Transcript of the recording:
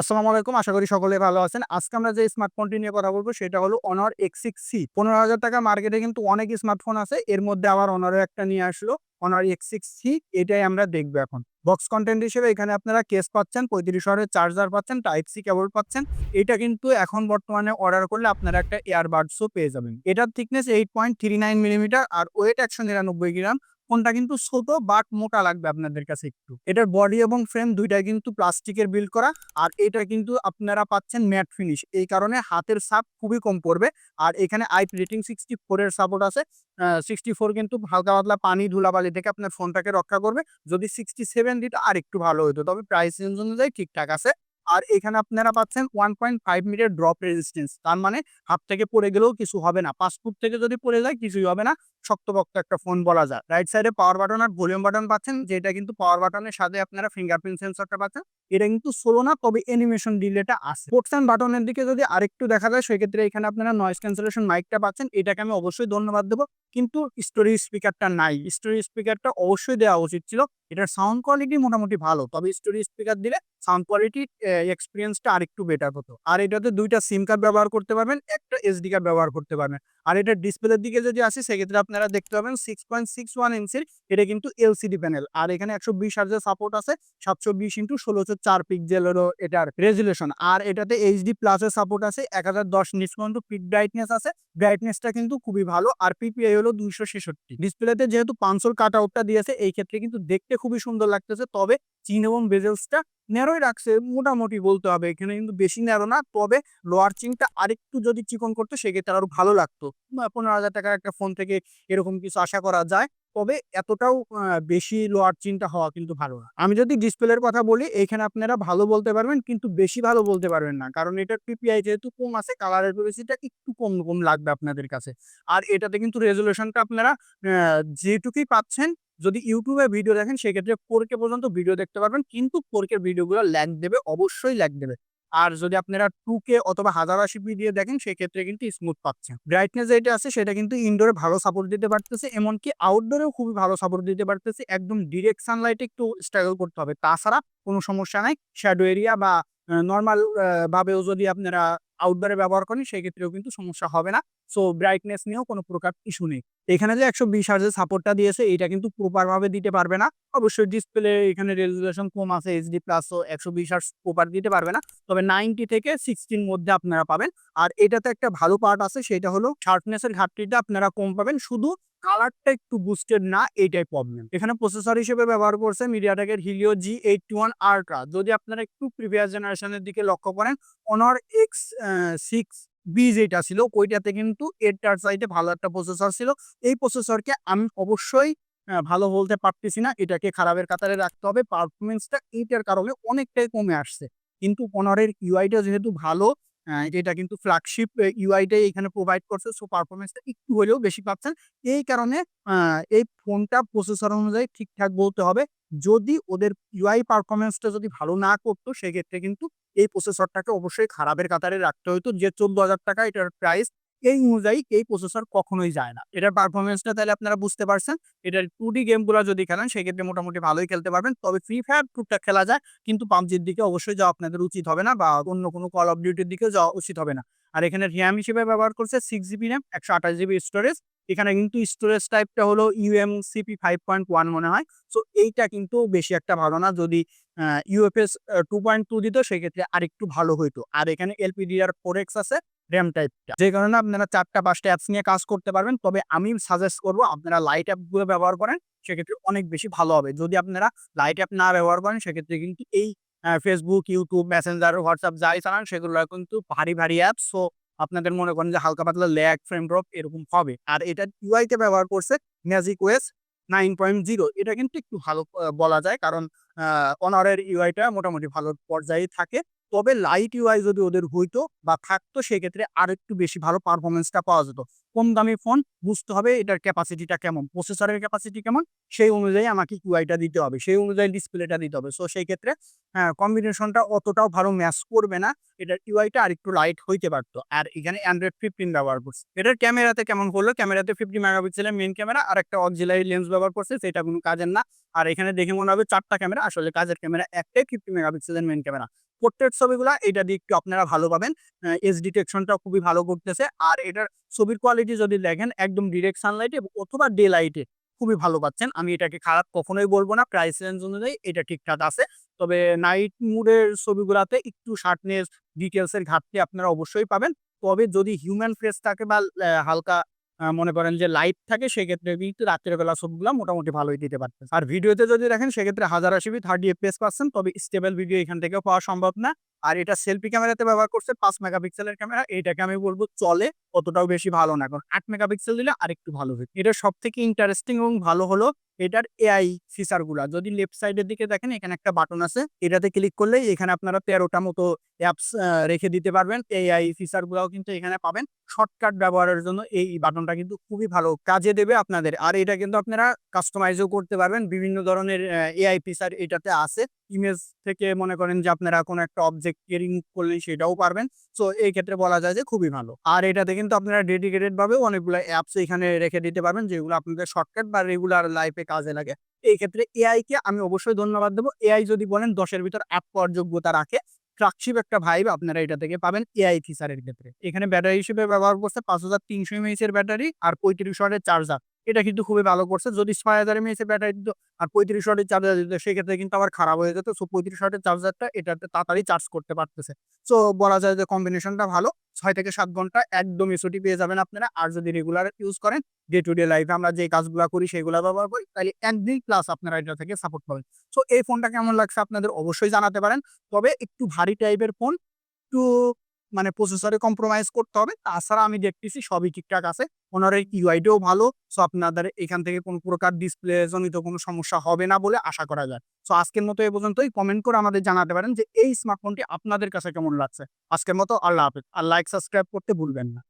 আসসালামু আলাইকুম, আশা করি সকলে ভালো আছেন। আজকে আমরা যে স্মার্টফোনটি নিয়ে কথা বলব, সেটা হলো অনার এক্স সিক্স সি পনেরো হাজার টাকা মার্কেটে কিন্তু অনেক স্মার্টফোন আছে। এর মধ্যে আবার অনারও একটা নিয়ে আসলো অনার এক্স সিক্স সি এটাই আমরা দেখব এখন। বক্স কন্টেন্ট হিসেবে এখানে আপনারা কেস পাচ্ছেন, পঁয়ত্রিশ হাজারের চার্জার পাচ্ছেন টাইপ সি কেবল পাচ্ছেন। এটা কিন্তু এখন বর্তমানে অর্ডার করলে আপনারা একটা এয়ারবাডসও পেয়ে যাবেন। এটার thickness eight point three nine millimetre আর ওয়েট একশো নিরানব্বই গ্রাম ফোনটা কিন্তু ছোট বাট মোটা লাগবে আপনাদের কাছে একটু। এটার বডি এবং ফ্রেম দুইটাই কিন্তু প্লাস্টিকের বিল্ড করা, আর এটা কিন্তু আপনারা পাচ্ছেন ম্যাট ফিনিশ এই কারণে হাতের সাপ খুবই কম পড়বে, আর এখানে আইপ রেটিং সিক্সটি ফোরের সাপোর্ট আছে। সিক্সটি ফোর কিন্তু হালকা পাতলা পানি ধুলাবালি থেকে আপনার ফোনটাকে রক্ষা করবে। যদি সিক্সটি সেভেন দিত আর একটু ভালো হতো তবে প্রাইস রেঞ্জ অনুযায়ী ঠিকঠাক আছে। আর এখানে আপনারা পাচ্ছেন one point five metre drop resistance তার মানে হাত থেকে পড়ে গেলেও কিছু হবে না। পাঁচ ফুট থেকে যদি পড়ে যায়, কিছুই হবে না। শক্তপোক্ত একটা ফোন বলা যায়। রাইট সাইডে পাওয়ার বাটন আর ভলিউম বাটন পাচ্ছেন, যেটা কিন্তু পাওয়ার বাটনের সাথে আপনারা ফিঙ্গারপ্রিন্ট সেন্সরটা পাচ্ছেন। এটা কিন্তু সোলো না, তবে অ্যানিমেশন ডিলেটা আছে। স্পোর্টস অ্যান্ড বাটনের দিকে যদি আরেকটু দেখা যায়, সেক্ষেত্রে এখানে আপনারা নয়েস ক্যান্সেলেশন মাইকটা পাচ্ছেন। এটাকে আমি অবশ্যই ধন্যবাদ দেবো। কিন্তু স্টোরি স্পিকারটা নাই। স্টোরি স্পিকারটা অবশ্যই দেওয়া উচিত ছিল। এটার সাউন্ড কোয়ালিটি মোটামুটি ভালো, তবে স্টোরি স্পিকার দিলে সাউন্ড কোয়ালিটি এক্সপিরিয়েন্সটা আরেকটু বেটার হতো। আর এটাতে দুইটা সিম কার্ড ব্যবহার করতে পারবেন, একটা এসডি কার্ড ব্যবহার করতে পারবেন। আর এটার ডিসপ্লের দিকে যদি আসি, সেক্ষেত্রে আপনারা দেখতে পাবেন সিক্স পয়েন্ট সিক্স ওয়ান ইঞ্চির এটা কিন্তু এলসিডি প্যানেল আর এখানে একশো বিশ হাজার সাপোর্ট আছে, সাতশো বিশ ইন্টু ষোলোশো চার পিক্সেলেরও এটার রেজুলেশন আর এটাতে এইচডি প্লাসের সাপোর্ট আছে, এক হাজার দশ নিচ পর্যন্ত পিক ব্রাইটনেস আছে। ব্রাইটনেসটা কিন্তু খুবই ভালো, আর পিপিআই হলো দুইশো ছেষট্টি। ডিসপ্লেতে যেহেতু পাঁচশোর কাট আউটটা দিয়েছে, এই ক্ষেত্রে কিন্তু দেখতে খুবই সুন্দর লাগতেছে, তবে চিন এবং বেজেলসটা ন্যারোই রাখছে, মোটামুটি বলতে হবে। এখানে কিন্তু বেশি ন্যারো না, তবে লোয়ার চিনটা আরেকটু যদি চিকন করতো, সেক্ষেত্রে আরও ভালো লাগতো। পনেরো হাজার টাকার একটা ফোন থেকে এরকম কিছু আশা করা যায়। তবে এতটাও বেশি লোয়ার চিনটা হওয়া কিন্তু ভালো না। আমি যদি ডিসপ্লের কথা বলি, এখানে আপনারা ভালো বলতে পারবেন, কিন্তু বেশি ভালো বলতে পারবেন না। কারণ এটার পিপিআই যেহেতু কম আছে কালারের পরিস্থিতিটা একটু কম কম লাগবে আপনাদের কাছে। আর এটাতে কিন্তু রেজুলেশনটা আপনারা যেটুকুই পাচ্ছেন, যদি ইউটিউবে ভিডিও দেখেন, সেক্ষেত্রে ফোর কে পর্যন্ত ভিডিও দেখতে পারবেন, কিন্তু ফোর কে ভিডিওগুলো ল্যাগ দেবে, অবশ্যই ল্যাগ দেবে। আর যদি আপনারা টু কে অথবা হাজার আশি পি দিয়ে দেখেন, সেক্ষেত্রে কিন্তু স্মুথ পাচ্ছেন ব্রাইটনেস যেটা আছে, সেটা কিন্তু ইনডোরে ভালো সাপোর্ট দিতে পারতেছে, এমনকি আউটডোরেও খুবই ভালো সাপোর্ট দিতে পারতেছে। একদম ডিরেক্ট সানলাইটে একটু স্ট্রাগল করতে হবে। তাছাড়া কোনো সমস্যা নাই শ্যাডো এরিয়া বা নর্মাল ভাবেও যদি আপনারা আউটডোরে ব্যবহার করেন, সেক্ষেত্রেও কিন্তু সমস্যা হবে না। সো ব্রাইটনেস নিয়েও কোনো প্রকার ইস্যু নেই। এখানে যে একশো বিশ হার্জের সাপোর্টটা দিয়েছে, এটা কিন্তু প্রপার ভাবে দিতে পারবে না। অবশ্যই ডিসপ্লে এখানে রেজুলেশন কম আছে এইচডি প্লাসও একশো বিশ হার্জ প্রপার দিতে পারবে না। তবে নাইনটি থেকে সিক্সটির মধ্যে আপনারা পাবেন। আর এটাতে একটা ভালো পার্ট আছে, সেটা হলো শার্পনেসের ঘাটতিটা আপনারা কম পাবেন। শুধু কালারটা একটু বুস্টেড না, এইটাই প্রবলেম এখানে প্রসেসর হিসেবে ব্যবহার করছে মিডিয়াটেকের Helio G eight one ultra যদি আপনারা একটু প্রিভিয়াস জেনারেশনের দিকে লক্ষ্য করেন অনার এক্স সিক্স বি যেটা ছিল ওইটাতে কিন্তু এটার সাইডে ভালো একটা প্রসেসর ছিল। এই প্রসেসরকে আমি অবশ্যই ভালো বলতে পারতেছি না। এটাকে খারাপের কাতারে রাখতে হবে। পারফরমেন্সটা এইটার কারণে অনেকটাই কমে আসছে। কিন্তু অনারের ইউআইটা যেহেতু ভালো এটা কিন্তু ফ্ল্যাগশিপ ইউআইটাই এখানে প্রোভাইড করছে। সো পারফরমেন্সটা একটু হলেও বেশি পাচ্ছেন। এই কারণে এই ফোনটা প্রসেসর অনুযায়ী ঠিকঠাক বলতে হবে। যদি ওদের ইউআই পারফরমেন্সটা যদি ভালো না করতো, সেক্ষেত্রে কিন্তু এই প্রসেসরটাকে অবশ্যই খারাপের কাতারে রাখতে হতো। যে চোদ্দ হাজার টাকা এটার প্রাইস এই অনুযায়ী এই প্রসেসর কখনোই যায় না। এটার পারফরমেন্সটা তাহলে আপনারা বুঝতে পারছেন। এটার টু ডি গেমগুলো যদি খেলেন, সেক্ষেত্রে মোটামুটি ভালোই খেলতে পারবেন। তবে ফ্রি ফায়ার টুকটাক খেলা যায়, কিন্তু পাবজির দিকে অবশ্যই যাওয়া আপনাদের উচিত হবে না বা অন্য কোনো কল অফ ডিউটির দিকে যাওয়া উচিত হবে না। আর এখানে র্যাম হিসেবে ব্যবহার করছে সিক্স জিবি র্যাম একশো আঠাশ জিবি স্টোরেজ এখানে কিন্তু স্টোরেজ টাইপটা হলো ইউএমসিপি ফাইভ পয়েন্ট ওয়ান মনে হয়। সো এইটা কিন্তু বেশি একটা ভালো না। যদি ইউএফএস টু পয়েন্ট টু দিত, সেক্ষেত্রে আরেকটু ভালো হইতো। আর এখানে এলপিডিআর ফোর এক্স আছে। র্যাম টাইপটা যে কারণে আপনারা চারটা পাঁচটা অ্যাপস নিয়ে কাজ করতে পারবেন। তবে আমি সাজেস্ট করব আপনারা লাইট অ্যাপগুলো ব্যবহার করেন, সেক্ষেত্রে অনেক বেশি ভালো হবে। যদি আপনারা লাইট অ্যাপ না ব্যবহার করেন, সেক্ষেত্রে কিন্তু এই ফেসবুক ইউটিউব মেসেঞ্জার হোয়াটসঅ্যাপ যাই চালান, সেগুলো কিন্তু ভারী ভারী অ্যাপ সো আপনাদের মনে করেন যে হালকা পাতলা ল্যাগ ফ্রেম ড্রপ এরকম হবে। আর এটা ইউআইতে ব্যবহার করছে magic OS nine point zero এটা কিন্তু একটু ভালো বলা যায়। কারণ অনারের ইউআইটা মোটামুটি ভালো পর্যায়ে থাকে। তবে লাইট ইউআই যদি ওদের হইতো বা থাকতো, সেক্ষেত্রে আরেকটু বেশি ভালো পারফরমেন্সটা পাওয়া যেত। কম দামি ফোন বুঝতে হবে এটার ক্যাপাসিটিটা কেমন প্রসেসরের ক্যাপাসিটি কেমন, সেই অনুযায়ী আমাকে ইউআইটা দিতে হবে, সেই অনুযায়ী ডিসপ্লেটা দিতে হবে। সো সেই ক্ষেত্রে হ্যাঁ কম্বিনেশনটা অতটাও ভালো ম্যাচ করবে না, এটার ইউআইটা আর একটু লাইট হইতে পারতো। আর এখানে অ্যান্ড্রয়েড ফিফটিন ব্যবহার করছে। এটার ক্যামেরাতে কেমন করল ক্যামেরাতে ফিফটি মেগাপিক্সেলের মেন ক্যামেরা আর একটা অক্সিলারি লেন্স ব্যবহার করছে, সেটা কোনো কাজের না। আর এখানে দেখে মনে হবে চারটা ক্যামেরা আসলে কাজের ক্যামেরা একটাই ফিফটি মেগাপিক্সেলের মেন ক্যামেরা পোর্ট্রেট ছবিগুলা, এটা দিয়ে একটু আপনারা ভালো পাবেন। এস ডিটেকশনটা খুবই ভালো করতেছে। আর এটার ছবির কোয়ালিটি যদি দেখেন, একদম ডিরেক্ট সানলাইটে অথবা ডে লাইটে খুবই ভালো পাচ্ছেন। আমি এটাকে খারাপ কখনোই বলব না প্রাইস রেঞ্জ অনুযায়ী এটা ঠিকঠাক আছে। তবে নাইট মুডের ছবিগুলাতে একটু শার্টনেস ডিটেলসের ঘাটতি আপনারা অবশ্যই পাবেন। তবে যদি হিউম্যান ফেস থাকে বা হালকা মনে করেন যে লাইট থাকে, সেক্ষেত্রে কিন্তু রাত্রের বেলা ছবিগুলো মোটামুটি ভালোই দিতে পারতেন। আর ভিডিওতে যদি দেখেন, সেক্ষেত্রে হাজার আশি থার্টি এফপিএস পাচ্ছেন, তবে স্টেবল ভিডিও এখান থেকেও পাওয়া সম্ভব না। আর এটা সেলফি ক্যামেরাতে ব্যবহার করছে পাঁচ মেগাপিক্সেলের ক্যামেরা এটাকে আমি বলব চলে, অতটাও বেশি ভালো না। কারণ আট মেগাপিক্সেল দিলে আরেকটু ভালো হবে এটা সব থেকে ইন্টারেস্টিং এবং ভালো হলো এটার এআই ফিচারগুলা। যদি লেফট সাইডের দিকে দেখেন, এখানে একটা বাটন আছে। এটাতে ক্লিক করলে এখানে আপনারা তেরোটা মতো অ্যাপস রেখে দিতে পারবেন। এআই ফিচার গুলাও কিন্তু এখানে পাবেন। শর্টকাট ব্যবহারের জন্য এই বাটনটা কিন্তু খুবই ভালো কাজে দেবে আপনাদের। আর এটা কিন্তু আপনারা কাস্টমাইজও করতে পারবেন। বিভিন্ন ধরনের এআই ফিচার এটাতে আছে। ইমেজ থেকে মনে করেন যে আপনারা কোনো একটা অবজেক্ট কেয়ারিং করলেন সেটাও পারবেন। সো এই ক্ষেত্রে বলা যায় যে খুবই ভালো। আর এটাতে কিন্তু আপনারা ডেডিকেটেড ভাবে অনেকগুলো অ্যাপস এখানে রেখে দিতে পারবেন, যেগুলো আপনাদের শর্টকাট বা রেগুলার লাইফে কাজে লাগে। এই ক্ষেত্রে এআই কে আমি অবশ্যই ধন্যবাদ দেবো। এআই যদি বলেন, দশের ভিতর অ্যাপ পাওয়ার যোগ্যতা রাখে ট্রাকশিপ একটা ভাইব আপনারা এটা থেকে পাবেন এআই ফিচারের ক্ষেত্রে। এখানে ব্যাটারি হিসেবে ব্যবহার করছে পাঁচ হাজার তিনশো এমএইচ এর ব্যাটারি আর পঁয়ত্রিশ ওয়াটের চার্জার এটা কিন্তু খুবই ভালো করছে। যদি ছয় হাজার এমএইচ এর ব্যাটারি দিত আর পঁয়ত্রিশ ওয়াটের চার্জার দিত, সেক্ষেত্রে কিন্তু আবার খারাপ হয়ে যেত। সো পঁয়ত্রিশ ওয়াটের চার্জারটা এটাতে তাড়াতাড়ি চার্জ করতে পারতেছে। সো বলা যায় যে কম্বিনেশনটা ভালো। ছয় থেকে সাত ঘণ্টা একদম এসওটি পেয়ে যাবেন আপনারা। আর যদি রেগুলার ইউজ করেন ডে টু ডে লাইফে আমরা যে কাজগুলো করি, সেগুলো ব্যবহার করি, তাহলে একদিন প্লাস আপনারা এটা থেকে সাপোর্ট পাবেন। সো এই ফোনটা কেমন লাগছে আপনাদের অবশ্যই জানাতে পারেন। তবে একটু ভারী টাইপের ফোন একটু মানে প্রসেসরে কম্প্রোমাইজ করতে হবে। তাছাড়া আমি দেখতেছি সবই ঠিকঠাক আছে। ওনারের ইউআইডিও ভালো। সো আপনাদের এখান থেকে কোনো প্রকার ডিসপ্লে জনিত কোনো সমস্যা হবে না বলে আশা করা যায়। সো আজকের মতো এ পর্যন্তই। কমেন্ট করে আমাদের জানাতে পারেন যে, এই স্মার্টফোনটি আপনাদের কাছে কেমন লাগছে? আজকের মতো আল্লাহ হাফেজ। আর লাইক সাবস্ক্রাইব করতে ভুলবেন না।